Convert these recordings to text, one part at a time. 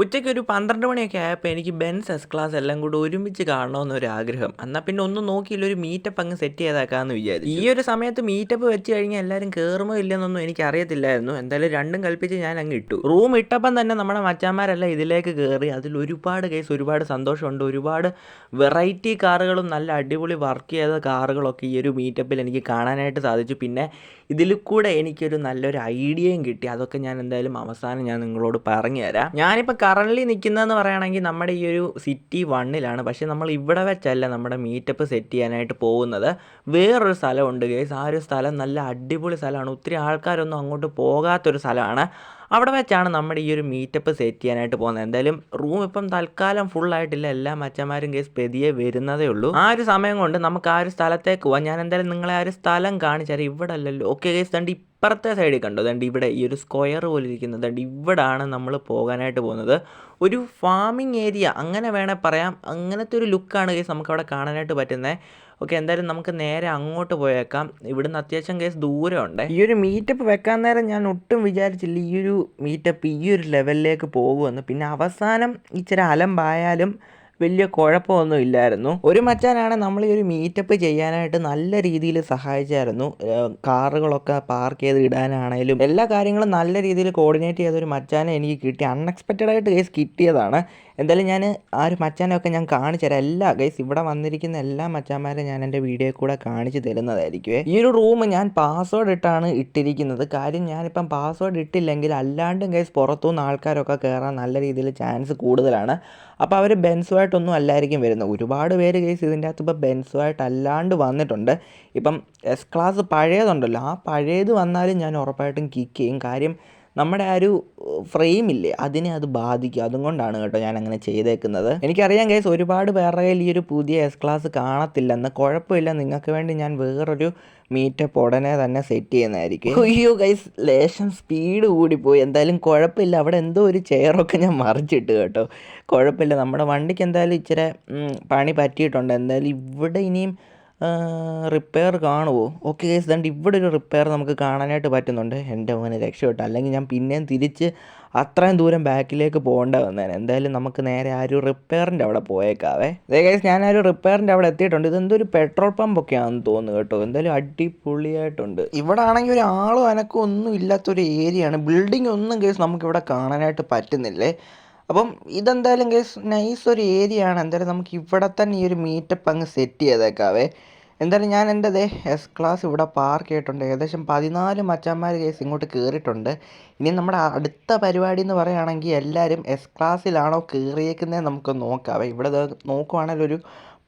ഉച്ചയ്ക്ക് ഒരു പന്ത്രണ്ട് മണിയൊക്കെ ആയപ്പോൾ എനിക്ക് ബെൻസ് എസ് ക്ലാസ് എല്ലാം കൂടി ഒരുമിച്ച് കാണണമെന്നൊരു ആഗ്രഹം എന്നാൽ പിന്നെ ഒന്നും നോക്കിയില്ല ഒരു മീറ്റപ്പ് അങ്ങ് സെറ്റ് ചെയ്താക്കാമെന്ന് വിചാരിച്ചു. ഈ ഒരു സമയത്ത് മീറ്റപ്പ് വെച്ച് കഴിഞ്ഞാൽ എല്ലാവരും കയറുമോ ഇല്ലെന്നൊന്നും എനിക്ക് അറിയത്തില്ലായിരുന്നു എന്തായാലും രണ്ടും കൽപ്പിച്ച് ഞാൻ അങ്ങ് ഇട്ടു. റൂം ഇട്ടപ്പം തന്നെ നമ്മുടെ മച്ചാന്മാരെല്ലാം ഇതിലേക്ക് കയറി അതിൽ ഒരുപാട് കേസ് ഒരുപാട് സന്തോഷമുണ്ട്. ഒരുപാട് വെറൈറ്റി കാറുകളും നല്ല അടിപൊളി വർക്ക് ചെയ്ത കാറുകളൊക്കെ ഈ ഒരു മീറ്റപ്പിൽ എനിക്ക് കാണാനായിട്ട് സാധിച്ചു. പിന്നെ ഇതിൽ കൂടെ എനിക്കൊരു നല്ലൊരു ഐഡിയയും കിട്ടി. അതൊക്കെ ഞാൻ എന്തായാലും അവസാനം ഞാൻ നിങ്ങളോട് പറഞ്ഞു തരാം ഞാനിപ്പോൾ കറന്റ്ലി നിൽക്കുന്നതെന്ന് പറയുകയാണെങ്കിൽ നമ്മുടെ ഈ ഒരു സിറ്റി വണ്ണിലാണ്. പക്ഷേ നമ്മൾ ഇവിടെ വെച്ചല്ല നമ്മുടെ മീറ്റപ്പ് സെറ്റ് ചെയ്യാനായിട്ട് പോകുന്നത്. വേറൊരു സ്ഥലമുണ്ട് ഗേസ്. ആ ഒരു സ്ഥലം നല്ല അടിപൊളി സ്ഥലമാണ്. ഒത്തിരി ആൾക്കാരൊന്നും അങ്ങോട്ട് പോകാത്തൊരു സ്ഥലമാണ്. അവിടെ വെച്ചാണ് നമ്മുടെ ഈ ഒരു മീറ്റപ്പ് സെറ്റ് ചെയ്യാനായിട്ട് പോകുന്നത്. എന്തായാലും റൂം ഇപ്പം തൽക്കാലം ഫുൾ ആയിട്ടില്ല. എല്ലാ മച്ചന്മാരും കേസ് പെതിയെ വരുന്നതേ ഉള്ളൂ. ആ ഒരു സമയം കൊണ്ട് നമുക്ക് ആ ഒരു സ്ഥലത്തേക്ക് പോവാം. ഞാൻ എന്തായാലും നിങ്ങളെ ആ ഒരു സ്ഥലം കാണിച്ചാൽ ഇവിടെ അല്ലല്ലോ. ഓക്കെ കേസ് തണ്ടി ഇപ്പുറത്തെ സൈഡിൽ കണ്ടോ? ദണ്ട് ഇവിടെ ഈ ഒരു സ്ക്വയർ പോലെ ഇരിക്കുന്നത് ദണ്ട് ഇവിടാണ് നമ്മൾ പോകാനായിട്ട് പോകുന്നത്. ഒരു ഫാമിംഗ് ഏരിയ അങ്ങനെ വേണേൽ പറയാം. അങ്ങനത്തെ ഒരു ലുക്കാണ് കേസ് നമുക്ക് അവിടെ കാണാനായിട്ട് പറ്റുന്നത് ഓക്കെ എന്തായാലും നമുക്ക് നേരെ അങ്ങോട്ട് പോയേക്കാം. ഇവിടുന്ന് അത്യാവശ്യം കേസ് ദൂരമുണ്ട്. ഈ ഒരു മീറ്റപ്പ് വെക്കാൻ നേരം ഞാൻ ഒട്ടും വിചാരിച്ചില്ല ഈ ഒരു മീറ്റപ്പ് ഈ ഒരു ലെവലിലേക്ക് പോകുമെന്ന്. പിന്നെ അവസാനം ഇച്ചിരി അലമ്പായാലും വലിയ കുഴപ്പമൊന്നും ഇല്ലായിരുന്നു. ഒരു മച്ചാനാണ് നമ്മൾ ഈ ഒരു മീറ്റപ്പ് ചെയ്യാനായിട്ട് നല്ല രീതിയിൽ സഹായിച്ചായിരുന്നു. കാറുകളൊക്കെ പാർക്ക് ചെയ്ത് ഇടാനാണേലും എല്ലാ കാര്യങ്ങളും നല്ല രീതിയിൽ കോർഡിനേറ്റ് ചെയ്ത ഒരു മച്ചാനെ എനിക്ക് കിട്ടി. അൺഎക്സ്പെക്റ്റഡ് ആയിട്ട് കേസ് കിട്ടിയതാണ്. എന്തായാലും ഞാൻ ആ ഒരു മച്ചാനൊക്കെ ഞാൻ കാണിച്ചു തരാം. എല്ലാ ഗൈസ് ഇവിടെ വന്നിരിക്കുന്ന എല്ലാ മച്ചാന്മാരെ ഞാൻ എന്റെ വീഡിയോ കൂടെ കാണിച്ചു തരുന്നതായിരിക്കും ഈ ഒരു റൂം ഞാൻ പാസ്വേഡ് ഇട്ടാണ് ഇട്ടിരിക്കുന്നത്. കാര്യം ഞാനിപ്പം പാസ്വേഡ് ഇട്ടില്ലെങ്കിൽ അല്ലാണ്ടും ഗൈസ് പുറത്തുനിന്ന് ആൾക്കാരൊക്കെ കയറാൻ നല്ല രീതിയിൽ ചാൻസ് കൂടുതലാണ്. അപ്പോൾ അവർ ബെൻസുമായിട്ടൊന്നും അല്ലായിരിക്കും വരുന്നത്. ഒരുപാട് പേര് കേസ് ഇതിന്റെ അകത്ത് ഇപ്പോൾ ബെൻസുമായിട്ട് അല്ലാണ്ട് വന്നിട്ടുണ്ട്. ഇപ്പം എസ് ക്ലാസ് പഴയതുണ്ടല്ലോ. ആ പഴയത് വന്നാലും ഞാൻ ഉറപ്പായിട്ടും കിക്ക് ചെയ്യും. കാര്യം നമ്മുടെ ആ ഒരു ഫ്രെയിം ഇല്ലേ അതിനെ അത് ബാധിക്കും. അതുകൊണ്ടാണ് കേട്ടോ ഞാൻ അങ്ങനെ ചെയ്തേക്കുന്നത്. എനിക്കറിയാം കേസ് ഒരുപാട് പേരുടെ കയ്യിൽ ഈ ഒരു പുതിയ എസ് ക്ലാസ് കാണത്തില്ലെന്ന്. കുഴപ്പമില്ല നിങ്ങൾക്ക് വേണ്ടി ഞാൻ വേറൊരു മീറ്റപ്പ് ഉടനെ തന്നെ സെറ്റ് ചെയ്യുന്നതായിരിക്കും. അയ്യോ ഗൈസ് ലേശം സ്പീഡ് കൂടിപ്പോയി. എന്തായാലും കുഴപ്പമില്ല. അവിടെ എന്തോ ഒരു ചെയറൊക്കെ ഞാൻ മറിച്ചിട്ട് കേട്ടോ. കുഴപ്പമില്ല. നമ്മുടെ വണ്ടിക്ക് എന്തായാലും ഇച്ചിരി പണി പറ്റിയിട്ടുണ്ട്. എന്തായാലും ഇവിടെ ഇനിയും റിപ്പയർ കാണുമോ ഓക്കെ ഗൈസ് ദണ്ട് ഇവിടെ ഒരു റിപ്പയർ നമുക്ക് കാണാനായിട്ട് പറ്റുന്നുണ്ട്. എന്റെ മോനെ രക്ഷപ്പെട്ടു. അല്ലെങ്കിൽ ഞാൻ പിന്നെയും തിരിച്ച് അത്രയും ദൂരം ബാക്കിലേക്ക് പോകേണ്ട വന്നേനെ. എന്തായാലും നമുക്ക് നേരെ ആ ഒരു റിപ്പയറിന്റെ അവിടെ പോയേക്കാവേ. അതേ ഗൈസ് ഞാൻ ആ ഒരു റിപ്പയറിന്റെ അവിടെ എത്തിയിട്ടുണ്ട്. ഇതെന്തോ ഒരു പെട്രോൾ പമ്പ് ഒക്കെ ആണെന്ന് തോന്നുന്നു കേട്ടോ. എന്തായാലും അടിപൊളിയായിട്ടുണ്ട്. ഇവിടെ ആണെങ്കിൽ ഒരു ആളും അനക്കും ഒന്നും ഇല്ലാത്തൊരു ഏരിയയാണ് ബിൽഡിംഗ് ഒന്നും കേസ് നമുക്കിവിടെ കാണാനായിട്ട് പറ്റുന്നില്ലേ? അപ്പം ഇതെന്തായാലും കേസ് നൈസ് ഒരു ഏരിയ ആണ്. എന്തായാലും നമുക്ക് ഇവിടെ തന്നെ ഈ ഒരു മീറ്റപ്പ് അങ്ങ് സെറ്റ് ചെയ്തേക്കാവേ. എന്തായാലും ഞാൻ എന്റെ ദേ എസ് ക്ലാസ് ഇവിടെ പാർക്ക് ചെയ്തിട്ടുണ്ട്. ഏകദേശം പതിനാല് മച്ചന്മാർ കേസ് ഇങ്ങോട്ട് കയറിയിട്ടുണ്ട് ഇനി നമ്മുടെ അടുത്ത പരിപാടി എന്ന് പറയുകയാണെങ്കിൽ എല്ലാവരും എസ് ക്ലാസ്സിലാണോ കയറിയേക്കുന്നത് നമുക്ക് നോക്കാവേ. ഇവിടെ നോക്കുവാണെങ്കിൽ ഒരു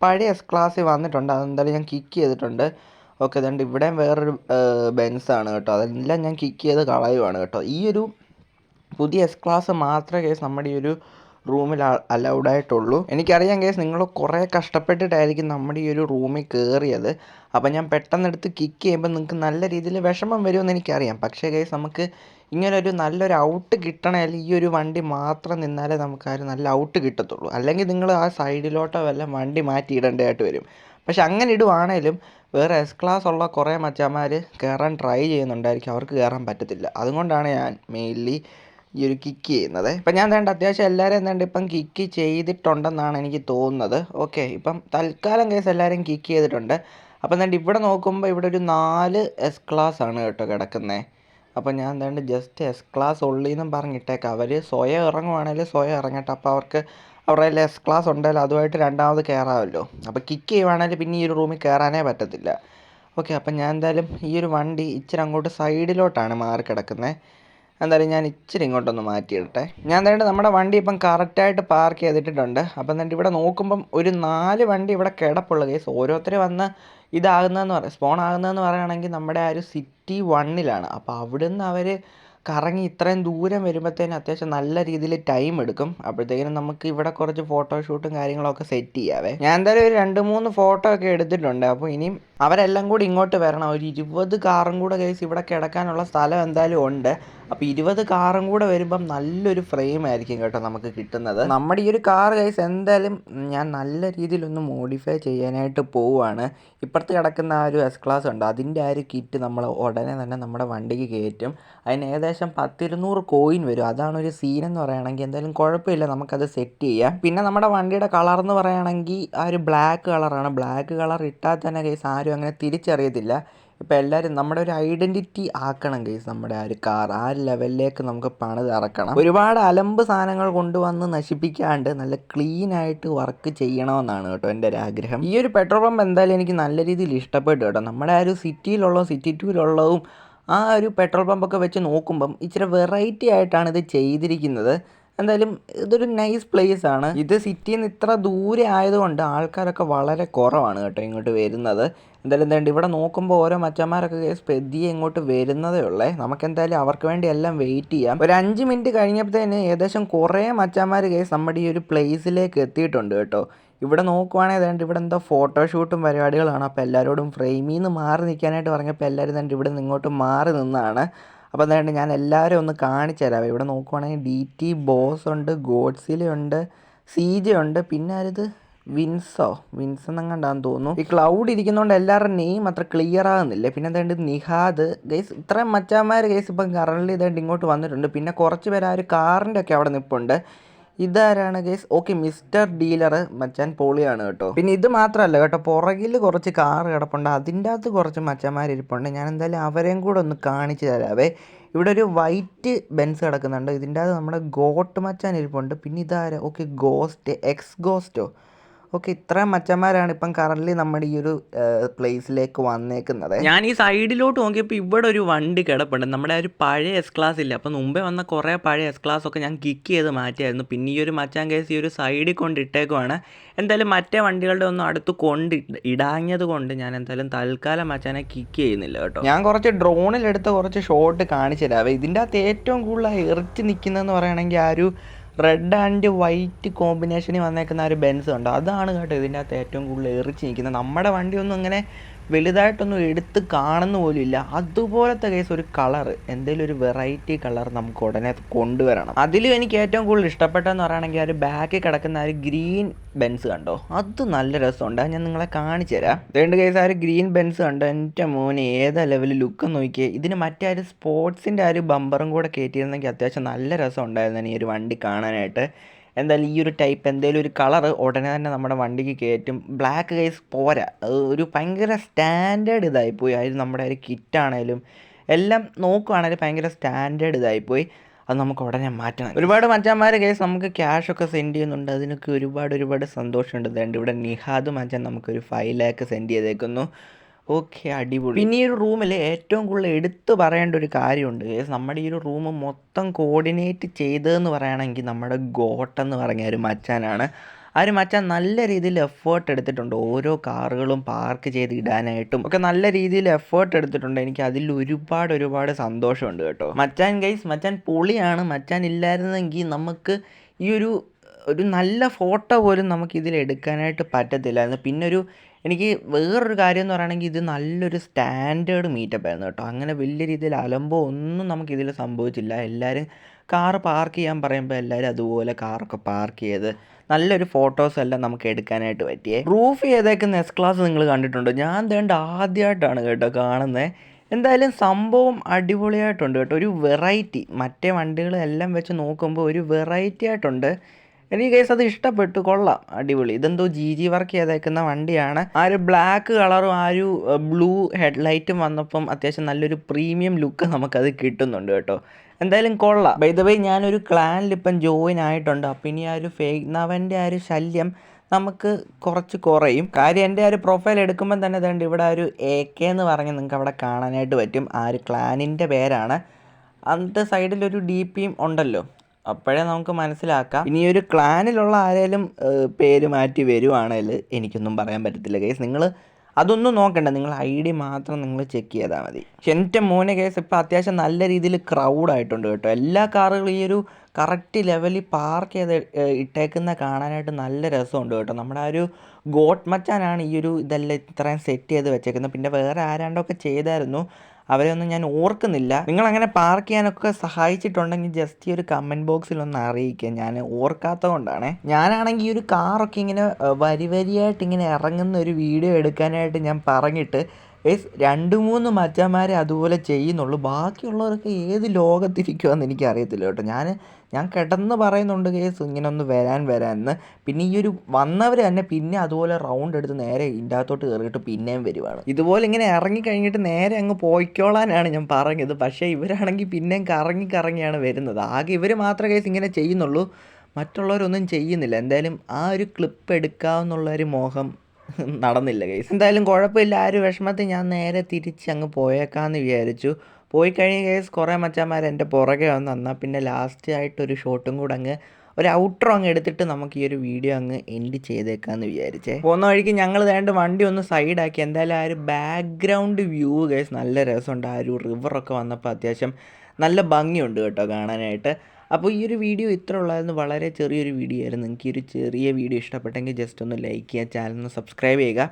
പഴയ എസ് ക്ലാസ് വന്നിട്ടുണ്ട്. അതെന്തായാലും ഞാൻ കിക്ക് ചെയ്തിട്ടുണ്ട്. ഓക്കെ അതുകൊണ്ട് ഇവിടെയും വേറൊരു ബെൻസാണ് കേട്ടോ. അതെല്ലാം ഞാൻ കിക്ക് ചെയ്ത് കളയുവാണ് കേട്ടോ. ഈ ഒരു പുതിയ എസ് ക്ലാസ് മാത്രമേ കേസ് നമ്മുടെ ഈ ഒരു റൂമിൽ അലൗഡ് ആയിട്ടുള്ളൂ. എനിക്കറിയാം കേസ് നിങ്ങൾ കുറേ കഷ്ടപ്പെട്ടിട്ടായിരിക്കും നമ്മുടെ ഈ ഒരു റൂമിൽ കയറിയത് അപ്പം ഞാൻ പെട്ടെന്ന് എടുത്ത് കിക്ക് ചെയ്യുമ്പോൾ നിങ്ങൾക്ക് നല്ല രീതിയിൽ വിഷമം വരുമെന്ന് എനിക്കറിയാം. പക്ഷേ കേസ് നമുക്ക് ഇങ്ങനൊരു നല്ലൊരു ഔട്ട് കിട്ടണേൽ ഈ ഒരു വണ്ടി മാത്രം നിന്നാലേ നമുക്ക് ആ ഒരു നല്ല ഔട്ട് കിട്ടത്തുള്ളൂ. അല്ലെങ്കിൽ നിങ്ങൾ ആ സൈഡിലോട്ടോ വല്ല വണ്ടി മാറ്റി ഇടേണ്ടതായിട്ട് വരും. പക്ഷെ അങ്ങനെ ഇടുവാണേലും വേറെ എസ് ക്ലാസ് ഉള്ള കുറേ മച്ചാമാർ കയറാൻ ട്രൈ ചെയ്യുന്നുണ്ടായിരിക്കും. അവർക്ക് കയറാൻ പറ്റത്തില്ല. അതുകൊണ്ടാണ് ഞാൻ മെയിൻലി ഈ ഒരു കിക്ക് ചെയ്യുന്നത്. ഇപ്പം ഞാൻ വേണ്ട അത്യാവശ്യം എല്ലാവരും എന്താണ്ട് ഇപ്പം കിക്ക് ചെയ്തിട്ടുണ്ടെന്നാണ് എനിക്ക് തോന്നുന്നത്. ഓക്കെ ഇപ്പം തൽക്കാലം കേസ് എല്ലാവരും കിക്ക് ചെയ്തിട്ടുണ്ട്. അപ്പം എന്താണ്ട് ഇവിടെ നോക്കുമ്പോൾ ഇവിടെ ഒരു നാല് എസ് ക്ലാസ് ആണ് കേട്ടോ കിടക്കുന്നത് അപ്പം ഞാൻ എന്താണ്ട് ജസ്റ്റ് എസ് ക്ലാസ് ഉള്ളിന്നും പറഞ്ഞിട്ടേക്കാം. അവർ സ്വയം ഇറങ്ങുവാണെങ്കിൽ സ്വയം ഇറങ്ങട്ടെ. അപ്പോൾ അവർക്ക് അവരുടെ കയ്യിൽ എസ് ക്ലാസ് ഉണ്ടെങ്കിൽ അതുമായിട്ട് രണ്ടാമത് കയറാമല്ലോ അപ്പോൾ കിക്ക് ചെയ്യുവാണെങ്കിൽ പിന്നെ ഈ ഒരു റൂമിൽ കയറാനേ പറ്റത്തില്ല. ഓക്കെ അപ്പം ഞാൻ എന്തായാലും ഈ ഒരു വണ്ടി ഇച്ചിരി അങ്ങോട്ട് സൈഡിലോട്ടാണ് മാറി കിടക്കുന്നത് എന്തായാലും ഞാൻ ഇച്ചിരി ഇങ്ങോട്ടൊന്ന് മാറ്റിയിടട്ടെ. ഞാൻ എന്തായാലും നമ്മുടെ വണ്ടി ഇപ്പം കറക്റ്റായിട്ട് പാർക്ക് ചെയ്തിട്ടുണ്ട് അപ്പം എന്നിട്ട് ഇവിടെ നോക്കുമ്പം ഒരു നാല് വണ്ടി ഇവിടെ കിടപ്പുള്ള കേസ് ഓരോരുത്തർ വന്ന് ഇതാകുന്നതെന്ന് പറയാം സ്പോൺ ആകുന്നതെന്ന് പറയുകയാണെങ്കിൽ നമ്മുടെ ആ ഒരു സിറ്റി വണ്ണിലാണ് അപ്പോൾ അവിടുന്ന് അവർ കറങ്ങി ഇത്രയും ദൂരം വരുമ്പോഴത്തേനും അത്യാവശ്യം നല്ല രീതിയിൽ ടൈം എടുക്കും. അപ്പോഴത്തേക്കിനും നമുക്ക് ഇവിടെ കുറച്ച് ഫോട്ടോഷൂട്ടും കാര്യങ്ങളൊക്കെ സെറ്റ് ചെയ്യാവേ. ഞാൻ എന്തായാലും ഒരു രണ്ട് മൂന്ന് ഫോട്ടോ ഒക്കെ എടുത്തിട്ടുണ്ട്. അപ്പോൾ ഇനിയും അവരെല്ലാം കൂടി ഇങ്ങോട്ട് വരണം. ഒരു ഇരുപത് കാറും കൂടെ കേസ് ഇവിടെ കിടക്കാനുള്ള സ്ഥലം എന്തായാലും ഉണ്ട്. അപ്പോൾ ഇരുപത് കാറും കൂടെ വരുമ്പം നല്ലൊരു ഫ്രെയിം ആയിരിക്കും കേട്ടോ നമുക്ക് കിട്ടുന്നത്. നമ്മുടെ ഈ ഒരു കാർ കൈസ് എന്തായാലും ഞാൻ നല്ല രീതിയിലൊന്ന് മോഡിഫൈ ചെയ്യാനായിട്ട് പോവുകയാണ്. ഇപ്പുറത്ത് കിടക്കുന്ന ആ ഒരു എസ് ക്ലാസ് ഉണ്ട്. അതിന്റെ ആ ഒരു കിറ്റ് നമ്മൾ ഉടനെ തന്നെ നമ്മുടെ വണ്ടിക്ക് കയറ്റും. അതിന് ഏകദേശം പത്തിരുന്നൂറ് കോയിൻ വരും. അതാണ് ഒരു സീൻ എന്ന് പറയുകയാണെങ്കിൽ എന്തായാലും കുഴപ്പമില്ല. നമുക്കത് സെറ്റ് ചെയ്യാം. പിന്നെ നമ്മുടെ വണ്ടിയുടെ കളർ എന്ന് പറയുകയാണെങ്കിൽ ആ ഒരു ബ്ലാക്ക് കളറാണ് ബ്ലാക്ക് കളർ ഇട്ടാൽ തന്നെ കേസ് ആരും അങ്ങനെ തിരിച്ചറിയത്തില്ല. ഇപ്പോൾ എല്ലാവരും നമ്മുടെ ഒരു ഐഡന്റിറ്റി ആക്കണം കേസ് നമ്മുടെ ആ ഒരു കാർ ആ ഒരു ലെവലിലേക്ക് നമുക്ക് പണിത് ഇറക്കണം. ഒരുപാട് അലമ്പ് സാധനങ്ങൾ കൊണ്ടുവന്ന് നശിപ്പിക്കാണ്ട് നല്ല ക്ലീൻ ആയിട്ട് വർക്ക് ചെയ്യണമെന്നാണ് കേട്ടോ എന്റെ ഒരു ആഗ്രഹം. ഈ ഒരു പെട്രോൾ പമ്പ് എന്തായാലും എനിക്ക് നല്ല രീതിയിൽ ഇഷ്ടപ്പെട്ടു കേട്ടോ. നമ്മുടെ ആ ഒരു സിറ്റിയിലുള്ളതും സിറ്റി ടൂലുള്ളതും ആ ഒരു പെട്രോൾ പമ്പൊക്കെ വെച്ച് നോക്കുമ്പം ഇച്ചിരി വെറൈറ്റി ആയിട്ടാണ് ഇത് ചെയ്തിരിക്കുന്നത്. എന്തായാലും ഇതൊരു നൈസ് പ്ലേസ് ആണ്. ഇത് സിറ്റിയിൽ നിന്ന് ഇത്ര ദൂരെ ആയതുകൊണ്ട് ആൾക്കാരൊക്കെ വളരെ കുറവാണ് കേട്ടോ ഇങ്ങോട്ട് വരുന്നത്. എന്തായാലും എന്താണ്ട് ഇവിടെ നോക്കുമ്പോൾ ഓരോ മച്ചന്മാരൊക്കെ കേസ് ഇങ്ങോട്ട് വരുന്നതേ ഉള്ളേ. നമുക്ക് എന്തായാലും അവർക്ക് വേണ്ടി എല്ലാം വെയിറ്റ് ചെയ്യാം. ഒരു അഞ്ച് മിനിറ്റ് കഴിഞ്ഞപ്പോഴത്തേന് ഏകദേശം കുറേ മച്ചന്മാർ കേസ് നമ്മുടെ ഈ ഒരു പ്ലേസിലേക്ക് എത്തിയിട്ടുണ്ട് കേട്ടോ. ഇവിടെ നോക്കുവാണെങ്കിൽ ഏതാണ്ട് ഇവിടെ എന്തോ ഫോട്ടോഷൂട്ടും പരിപാടികളാണ്. അപ്പോൾ എല്ലാവരോടും ഫ്രെയിമിൽ നിന്ന് മാറി നിൽക്കാനായിട്ട് പറഞ്ഞപ്പോൾ എല്ലാവരും ഇവിടെ നിന്ന് ഇങ്ങോട്ട് മാറി നിന്നാണ്. അപ്പോൾ എന്തായാലും ഞാൻ എല്ലാവരും ഒന്ന് കാണിച്ചു തരാം. ഇവിടെ നോക്കുവാണെങ്കിൽ ഡി ടി ബോസ് ഉണ്ട് ഗോഡ്സിലുണ്ട് സീജ ഉണ്ട് പിന്നെ ആരിത്? വിൻസോ. വിൻസ് എന്നങ്ങണ്ടാന്ന് തോന്നുന്നു. ഈ ക്ലൗഡ് ഇരിക്കുന്നതുകൊണ്ട് എല്ലാവരുടെ നെയിം അത്ര ക്ലിയർ ആകുന്നില്ല. പിന്നെ എന്താണ്ട് നിഹാദ്. ഗൈസ് ഇത്രയും മച്ചാന്മാർ ഗൈസ് ഇപ്പം കറണ്ട് ഇതായിട്ട് ഇങ്ങോട്ട് വന്നിട്ടുണ്ട്. പിന്നെ കുറച്ച് പേര് ആ ഒരു കാറിന്റെ ഒക്കെ അവിടെ നിൽപ്പുണ്ട് ഇതാരാണ് ഗൈസ് ഓക്കെ മിസ്റ്റർ ഡീലർ മച്ചാൻ പോളിയാണ് കേട്ടോ. പിന്നെ ഇത് മാത്രമല്ല കേട്ടോ പുറകിൽ കുറച്ച് കാർ കിടപ്പുണ്ട് അതിന്റെ അകത്ത് കുറച്ച് മച്ചന്മാർ ഇരിപ്പുണ്ട്. ഞാൻ എന്തായാലും അവരെയും കൂടെ ഒന്ന് കാണിച്ചു തരാവേ. ഇവിടെ ഒരു വൈറ്റ് ബെൻസ് കിടക്കുന്നുണ്ട് ഇതിന്റെ അകത്ത് നമ്മുടെ ഗോട്ട് മച്ചാൻ ഇരിപ്പുണ്ട്. പിന്നെ ഇതാരാ? ഓക്കെ ഗോസ്റ്റ് എക്സ് ഗോസ്റ്റോ ഓക്കെ ഇത്ര മച്ചന്മാരാണ് ഇപ്പം കറന്റ് നമ്മുടെ ഈ ഒരു പ്ലേസിലേക്ക് വന്നേക്കുന്നത്. ഞാൻ ഈ സൈഡിലോട്ട് നോക്കിയപ്പോൾ ഇവിടെ ഒരു വണ്ടി കിടപ്പുണ്ട്. നമ്മുടെ ഒരു പഴയ എസ് ക്ലാസ് ഇല്ല? അപ്പം മുമ്പേ വന്ന കുറേ പഴയ എസ് ക്ലാസ് ഒക്കെ ഞാൻ കിക്ക് ചെയ്ത് മാറ്റിയായിരുന്നു. പിന്നെ ഈ ഒരു മച്ചാൻ കേസ് ഈ ഒരു സൈഡിൽ കൊണ്ട് ഇട്ടേക്കുവാണ്. എന്തായാലും മറ്റേ വണ്ടികളുടെ ഒന്നും അടുത്ത് കൊണ്ട് ഇടാഞ്ഞത് കൊണ്ട് ഞാൻ എന്തായാലും തൽക്കാലം മച്ചാനെ കിക്ക് ചെയ്യുന്നില്ല കേട്ടോ. ഞാൻ കുറച്ച് ഡ്രോണിലെടുത്ത കുറച്ച് ഷോട്ട് കാണിച്ചു തരാം. ഇതിന്റെ അകത്ത് ഏറ്റവും കൂടുതൽ എറിച്ച് നിൽക്കുന്നതെന്ന് പറയുകയാണെങ്കിൽ ആ ഒരു റെഡ് ആൻഡ് വൈറ്റ് കോമ്പിനേഷനിൽ വന്നേക്കുന്ന ഒരു ബെൻസ് ഉണ്ട് അതാണ് കേട്ടോ ഇതിന്റെ അകത്ത് ഏറ്റവും കൂടുതൽ എറിച്ച് നിൽക്കുന്നത്. നമ്മുടെ വണ്ടിയൊന്നും അങ്ങനെ വലുതായിട്ടൊന്നും എടുത്ത് കാണുന്ന പോലും ഇല്ല. അതുപോലത്തെ കേസ് ഒരു കളർ എന്തെങ്കിലും ഒരു വെറൈറ്റി കളർ നമുക്ക് ഉടനെ കൊണ്ടുവരണം. അതിലും എനിക്ക് ഏറ്റവും കൂടുതൽ ഇഷ്ടപ്പെട്ടതെന്ന് പറയുകയാണെങ്കിൽ ആ ഒരു ബാക്കിൽ കിടക്കുന്ന ആ ഒരു ഗ്രീൻ ബെൻസ് കണ്ടോ? അത് നല്ല രസമുണ്ട്. ഞാൻ നിങ്ങളെ കാണിച്ചു തരാം. രണ്ട് കേസ് ആ ഒരു ഗ്രീൻ ബെൻസ് കണ്ടോ? എന്റെ മോന് ഏതാ ലെവലിൽ ലുക്ക് നോക്കിയേ. ഇതിന് മറ്റേ ഒരു സ്പോർട്സിന്റെ ആ ഒരു ബമ്പറും കൂടെ കയറ്റിയിരുന്നെങ്കിൽ അത്യാവശ്യം നല്ല രസം ഉണ്ടായിരുന്നു ഈ ഒരു വണ്ടി കാണാനായിട്ട്. എന്തായാലും ഈ ഒരു ടൈപ്പ് എന്തെങ്കിലും ഒരു കളർ ഉടനെ തന്നെ നമ്മുടെ വണ്ടിക്ക് കയറ്റും. ബ്ലാക്ക് ഗൈസ് പോരാ. ഒരു ഭയങ്കര സ്റ്റാൻഡേർഡ് ഇതായിപ്പോയി. അതിൽ നമ്മുടെ ഒരു കിറ്റാണേലും എല്ലാം നോക്കുകയാണെങ്കിൽ ഭയങ്കര സ്റ്റാൻഡേർഡ് ഇതായിപ്പോയി. അത് നമുക്ക് ഉടനെ മാറ്റണം. ഒരുപാട് മച്ചാന്മാരെ കേസ് നമുക്ക് ക്യാഷ് ഒക്കെ സെൻഡ് ചെയ്യുന്നുണ്ട്. അതിനൊക്കെ ഒരുപാട് ഒരുപാട് സന്തോഷമുണ്ട്. ഇവിടെ നിഹാദ് മച്ചാൻ നമുക്കൊരു ഫൈവ് ലാക്ക് സെൻഡ് ചെയ്തേക്കുന്നു. ഓക്കെ അടിപൊളി. പിന്നെ ഈ ഒരു റൂമിൽ ഏറ്റവും കൂടുതൽ എടുത്തു പറയേണ്ട ഒരു കാര്യമുണ്ട്. നമ്മുടെ ഈ ഒരു റൂം മൊത്തം കോർഡിനേറ്റ് ചെയ്തതെന്ന് പറയുകയാണെങ്കിൽ നമ്മുടെ ഗോട്ടെന്ന് പറഞ്ഞ ഒരു മച്ചാനാണ്. ആ ഒരു മച്ചാൻ നല്ല രീതിയിൽ എഫേർട്ട് എടുത്തിട്ടുണ്ട്. ഓരോ കാറുകളും പാർക്ക് ചെയ്ത് ഇടാനായിട്ടും ഒക്കെ നല്ല രീതിയിൽ എഫേർട്ട് എടുത്തിട്ടുണ്ട്. എനിക്ക് അതിൽ ഒരുപാട് ഒരുപാട് സന്തോഷമുണ്ട് കേട്ടോ. മച്ചാൻ ഗൈസ് മച്ചാൻ പൊളിയാണ്. മച്ചാൻ ഇല്ലായിരുന്നെങ്കിൽ നമുക്ക് ഈ ഒരു ഒരു നല്ല ഫോട്ടോ പോലും നമുക്ക് ഇതിൽ എടുക്കാനായിട്ട് പറ്റത്തില്ലായിരുന്നു ഒരു എനിക്ക് വേറൊരു കാര്യം എന്ന് പറയുകയാണെങ്കിൽ ഇത് നല്ലൊരു സ്റ്റാൻഡേർഡ് മീറ്റപ്പ് ആയിരുന്നു കേട്ടോ. അങ്ങനെ വലിയ രീതിയിൽ അലമ്പോ ഒന്നും നമുക്കിതിൽ സംഭവിച്ചില്ല. എല്ലാവരും കാർ പാർക്ക് ചെയ്യാൻ പറയുമ്പോൾ എല്ലാവരും അതുപോലെ കാറൊക്കെ പാർക്ക് ചെയ്ത് നല്ലൊരു ഫോട്ടോസ് എല്ലാം നമുക്ക് എടുക്കാനായിട്ട് പറ്റിയേ. പ്രൂഫ് ചെയ്തേക്കുന്ന എസ് ക്ലാസ് നിങ്ങൾ കണ്ടിട്ടുണ്ടോ. ഞാൻ തേണ്ട ആദ്യമായിട്ടാണ് കേട്ടോ കാണുന്നത് എന്തായാലും സംഭവം അടിപൊളിയായിട്ടുണ്ട് കേട്ടോ. ഒരു വെറൈറ്റി മറ്റേ വണ്ടികളെല്ലാം വെച്ച് നോക്കുമ്പോൾ ഒരു വെറൈറ്റി ആയിട്ടുണ്ട്. എനിക്ക് കേസ് അത് ഇഷ്ടപ്പെട്ടു. കൊള്ളാം. അടിപൊളി. ഇതെന്തോ ജി ജി വർക്ക് ചെയ്തേക്കുന്ന വണ്ടിയാണ്. ആ ഒരു ബ്ലാക്ക് കളറും ആ ഒരു ബ്ലൂ ഹെഡ്ലൈറ്റും വന്നപ്പം അത്യാവശ്യം നല്ലൊരു പ്രീമിയം ലുക്ക് നമുക്കത് കിട്ടുന്നുണ്ട് കേട്ടോ. എന്തായാലും കൊള്ളാം. ബൈ വേ ഞാനൊരു ക്ലാനിൽ ഇപ്പം ജോയിൻ ആയിട്ടുണ്ട്. അപ്പം ഇനി ആ ഒരു ഫേക്ക് നവന്റെ ആ ഒരു ശല്യം നമുക്ക് കുറച്ച് കുറയും. കാര്യം എന്റെ ആ ഒരു പ്രൊഫൈൽ എടുക്കുമ്പം തന്നെ ഇതുണ്ട്. ഇവിടെ ഒരു എ കെ എന്ന് പറഞ്ഞ് നിങ്ങൾക്ക് അവിടെ കാണാനായിട്ട് പറ്റും. ആ ഒരു ക്ലാനിന്റെ പേരാണ്. അന്നത്തെ സൈഡിലൊരു ഡി പിയും ഉണ്ടല്ലോ. അപ്പോഴേ നമുക്ക് മനസ്സിലാക്കാം. ഇനി ഒരു ക്ലാനിലുള്ള ആരേലും പേര് മാറ്റി വരുവാണെങ്കിൽ എനിക്കൊന്നും പറയാൻ പറ്റത്തില്ല കേസ് നിങ്ങൾ അതൊന്നും നോക്കണ്ട. നിങ്ങൾ ഐ ഡി മാത്രം നിങ്ങൾ ചെക്ക് ചെയ്താൽ മതി. എന്റെ മോനെ കേസ് ഇപ്പോൾ അത്യാവശ്യം നല്ല രീതിയിൽ ക്രൗഡ് ആയിട്ടുണ്ട് കേട്ടോ. എല്ലാ കാറുകളും ഈ ഒരു കറക്റ്റ് ലെവലിൽ പാർക്ക് ചെയ്ത് ഇട്ടേക്കുന്ന കാണാനായിട്ട് നല്ല രസമുണ്ട് കേട്ടോ. നമ്മുടെ ആ ഒരു ഗോട്ട് മച്ചാനാണ് ഈ ഒരു ഇതെല്ലാം ഇത്രയും സെറ്റ് ചെയ്ത് വെച്ചേക്കുന്നത്. പിന്നെ വേറെ ആരാണ്ടൊക്കെ ചെയ്തായിരുന്നു. അവരെ ഒന്നും ഞാൻ ഓർക്കുന്നില്ല. നിങ്ങൾ അങ്ങനെ പാർക്ക് ചെയ്യാനൊക്കെ സഹായിച്ചിട്ടുണ്ടെങ്കിൽ ജസ്റ്റ് ഈ ഒരു കമന്റ് ബോക്സിൽ ഒന്ന് അറിയിക്കുക ഞാൻ ഓർക്കാത്തത് കൊണ്ടാണ് ഞാനാണെങ്കിൽ ഈ ഒരു കാറൊക്കെ ഇങ്ങനെ വരി വരിയായിട്ട് ഇങ്ങനെ ഇറങ്ങുന്ന ഒരു വീഡിയോ എടുക്കാനായിട്ട് ഞാൻ പറഞ്ഞിട്ട് ഏസ് രണ്ട് മൂന്ന് മച്ചന്മാരെ അതുപോലെ ചെയ്യുന്നുള്ളൂ. ബാക്കിയുള്ളവരൊക്കെ ഏത് ലോകത്തിരിക്കുമെന്ന് എനിക്ക് അറിയത്തില്ല കേട്ടോ. ഞാൻ ഞാൻ കിടന്ന് പറയുന്നുണ്ട് കേസ് ഇങ്ങനെ ഒന്ന് വരാൻ വരാൻ എന്ന്. പിന്നെ ഈ ഒരു വന്നവർ തന്നെ പിന്നെ അതുപോലെ റൗണ്ട് എടുത്ത് നേരെ ഇതിന്റെ കയറിയിട്ട് പിന്നെയും വരുവാണ്. ഇതുപോലെ ഇങ്ങനെ ഇറങ്ങി കഴിഞ്ഞിട്ട് നേരെ അങ്ങ് പോയിക്കോളാനാണ് ഞാൻ പറഞ്ഞത്. പക്ഷേ ഇവരാണെങ്കിൽ പിന്നെയും കറങ്ങി കറങ്ങിയാണ് വരുന്നത്. ആകെ ഇവർ മാത്രമേ കേസ് ഇങ്ങനെ ചെയ്യുന്നുള്ളൂ. മറ്റുള്ളവരൊന്നും ചെയ്യുന്നില്ല. എന്തായാലും ആ ഒരു ക്ലിപ്പ് എടുക്കാവുന്നുള്ളൊരു മോഹം നടന്നില്ല കേസ് എന്തായാലും കുഴപ്പമില്ല. ആ ഒരു വിഷമത്തിൽ ഞാൻ നേരെ തിരിച്ച് അങ്ങ് പോയേക്കാമെന്ന് വിചാരിച്ചു. പോയി കഴിഞ്ഞ കേസ് കുറേ മച്ചാന്മാർ എന്റെ പുറകെ വന്ന് എന്നാൽ പിന്നെ ലാസ്റ്റ് ആയിട്ടൊരു ഷോട്ടും കൂടെ അങ്ങ് ഒരു ഔട്ടറോ അങ്ങ് എടുത്തിട്ട് നമുക്ക് ഈ ഒരു വീഡിയോ അങ്ങ് എൻഡ് ചെയ്തേക്കാമെന്ന് വിചാരിച്ചേ. പോകുന്ന വഴിക്ക് ഞങ്ങൾ വേണ്ട വണ്ടി ഒന്ന് സൈഡാക്കി എന്തായാലും ആ ഒരു ബാക്ക്ഗ്രൗണ്ട് വ്യൂ കേസ് നല്ല രസമുണ്ട്. ആ ഒരു റിവറൊക്കെ വന്നപ്പോൾ അത്യാവശ്യം നല്ല ഭംഗിയുണ്ട് കേട്ടോ കാണാനായിട്ട്. അപ്പോൾ ഈ ഒരു വീഡിയോ ഇത്ര ഉള്ളായിരുന്നു വളരെ ചെറിയൊരു വീഡിയോ ആയിരുന്നു. എനിക്ക് ഈ ഒരു ചെറിയ വീഡിയോ ഇഷ്ടപ്പെട്ടെങ്കിൽ ജസ്റ്റ് ഒന്ന് ലൈക്ക് ചെയ്യുക ചാനൽ ഒന്ന് സബ്സ്ക്രൈബ് ചെയ്യുക.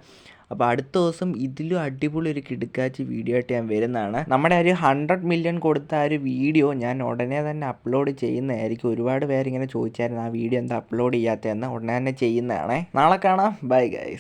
അപ്പോൾ അടുത്ത ദിവസം ഇതിലും അടിപൊളി ഒരു കിടുക്കാച്ചി വീഡിയോ ആയിട്ട് ഞാൻ വരുന്നതാണ്. നമ്മുടെ ഒരു ഹൺഡ്രഡ് മില്യൺ കൊടുത്ത ആ ഒരു വീഡിയോ ഞാൻ ഉടനെ തന്നെ അപ്ലോഡ് ചെയ്യുന്നതായിരിക്കും. ഒരുപാട് പേര് ഇങ്ങനെ ചോദിച്ചായിരുന്നു ആ വീഡിയോ എന്താ അപ്ലോഡ് ചെയ്യാത്തതെന്ന്? ഉടനെ തന്നെ ചെയ്യുന്നതാണേ. നാളെ കാണാം. Bye guys